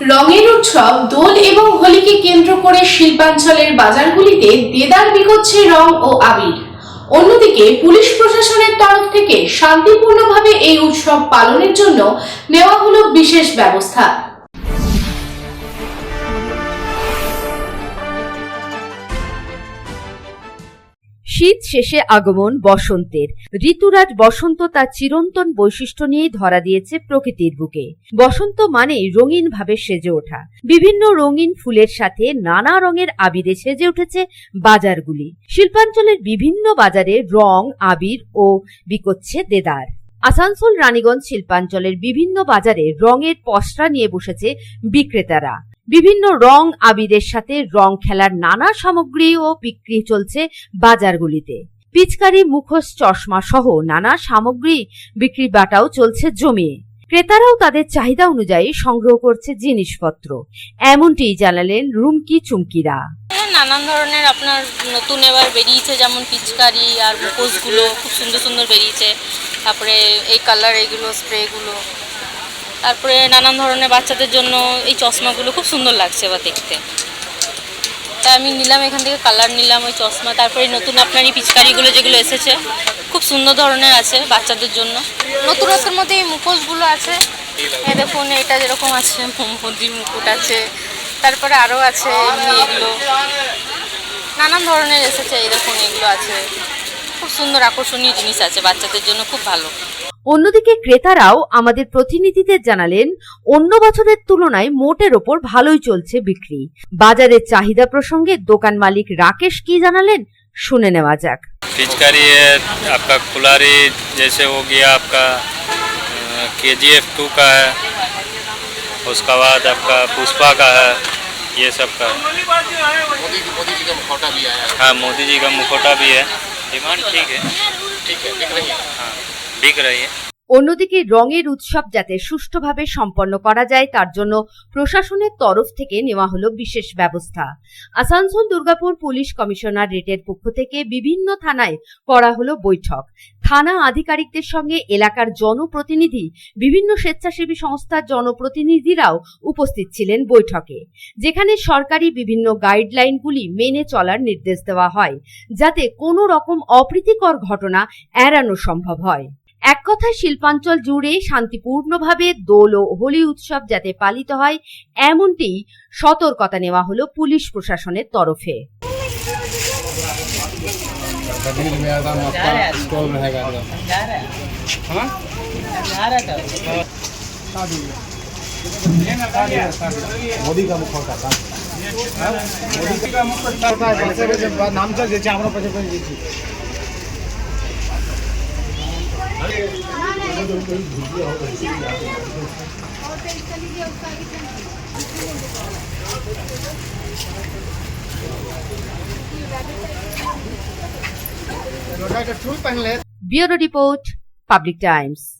রঙের উৎসব, দোল এবং হোলিকে কেন্দ্র করে শিল্পাঞ্চলের বাজারগুলিতে দেদার বিকোচ্ছে রং ও আবির। অন্যদিকে পুলিশ প্রশাসনের তরফ থেকে শান্তিপূর্ণভাবে এই উৎসব পালনের জন্য নেওয়া হলো বিশেষ ব্যবস্থা। শীত শেষে আগমন বসন্তের। ঋতুরাজ বসন্ত তার চিরন্তন বৈশিষ্ট্য নিয়েই ধরা দিয়েছে প্রকৃতির বুকে। বসন্ত মানে রঙিন ভাবে সেজে ওঠা। বিভিন্ন রঙিন ফুলের সাথে নানা রঙের আবিরে সেজে উঠেছে বাজারগুলি। শিল্পাঞ্চলের বিভিন্ন বাজারে রং, আবির ও বিকোচ্ছে দেদার। আসানসোল রানীগঞ্জ শিল্পাঞ্চলের বিভিন্ন বাজারে রঙের পসরা নিয়ে বসেছে বিক্রেতারা। বিভিন্ন রং আবিরের সাথে রং খেলার নানা সামগ্রী ও বিক্রি চলছে বাজারগুলিতে। পিচকারি মুখোশ চশমা সহ নানা সামগ্রী বিক্রি বাটাও চলছে জমিয়ে। ক্রেতারাও তাদের চাহিদা অনুযায়ী সংগ্রহ করছে জিনিসপত্র। এমনটিই জানালেন রুমকি চুমকিরা। হ্যাঁ, নানান ধরনের আপনার নতুন এবার বেরিয়েছে যেমন পিচকারি আর মুখোশগুলো খুব সুন্দর সুন্দর বেরিয়েছে। তারপরে এই কালার এগুলো স্প্রেগুলো তারপরে নানান ধরনের বাচ্চাদের জন্য এই চশমাগুলো খুব সুন্দর লাগছে এবার দেখতে। তা আমি নিলাম, এখান থেকে কালার নিলাম ওই চশমা। তারপরে নতুন আপনার এই পিচকারিগুলো যেগুলো এসেছে, খুব সুন্দর ধরনের আছে বাচ্চাদের জন্য। নতুন নতুনত্বের মধ্যে এই মুখোশগুলো আছে। এই দেখুন, এটা যেরকম আছে মোমোদির মুকুট আছে। তারপরে আরও আছে, এমনি এগুলো। নানান ধরনের এসেছে, এই দেখুন, এগুলো আছে। খুব সুন্দর আকর্ষণীয় জিনিস আছে বাচ্চাদের জন্য, খুব ভালো। অন্যদিকে ক্রেতারাও আমাদের প্রতিনিধিদের জানালেন অন্য বছরের তুলনায় মোটের ওপর ভালোই চলছে বিক্রি বাজারের চাহিদা প্রসঙ্গে দোকান মালিক রাকেশ কি জানালেন শুনে নেওয়া যাক पिचकारी है आपका कुलारी जैसे हो गया आपका के जी एफ टू का है उसका बाद आपका पुष्पा का है ये सब का है मोदी मोदी जी का मुखौटा भी आया है हाँ मोदी जी का मुखौटा भी है डिमांड ठीक है ठीक है दिख रही है हाँ बिक रही है অন্যদিকে রঙের উৎসব যাতে সুষ্ঠুভাবে সম্পন্ন করা যায়, তার জন্য প্রশাসনের তরফ থেকে নেওয়া হলো বিশেষ ব্যবস্থা। আসানসোল দুর্গাপুর পুলিশ কমিশনার রেটের পক্ষ থেকে বিভিন্ন থানায় করা হলো বৈঠক। থানা আধিকারিকদের সঙ্গে এলাকার জনপ্রতিনিধি, বিভিন্ন স্বেচ্ছাসেবী সংস্থার জনপ্রতিনিধিরাও উপস্থিত ছিলেন বৈঠকে, যেখানে সরকারি বিভিন্ন গাইডলাইনগুলি মেনে চলার নির্দেশ দেওয়া হয়, যাতে কোনো রকম অপ্রীতিকর ঘটনা এড়ানো সম্ভব হয়। এক কথায় শিল্পাঞ্চল জুড়ে শান্তিপূর্ণভাবে দোল ও হোলি উৎসব যাতে পালিত হয়, এমনটি সতর্কতা নেওয়া হলো পুলিশ প্রশাসনের তরফে। হ্যাঁ? Bureau Report, Public Times.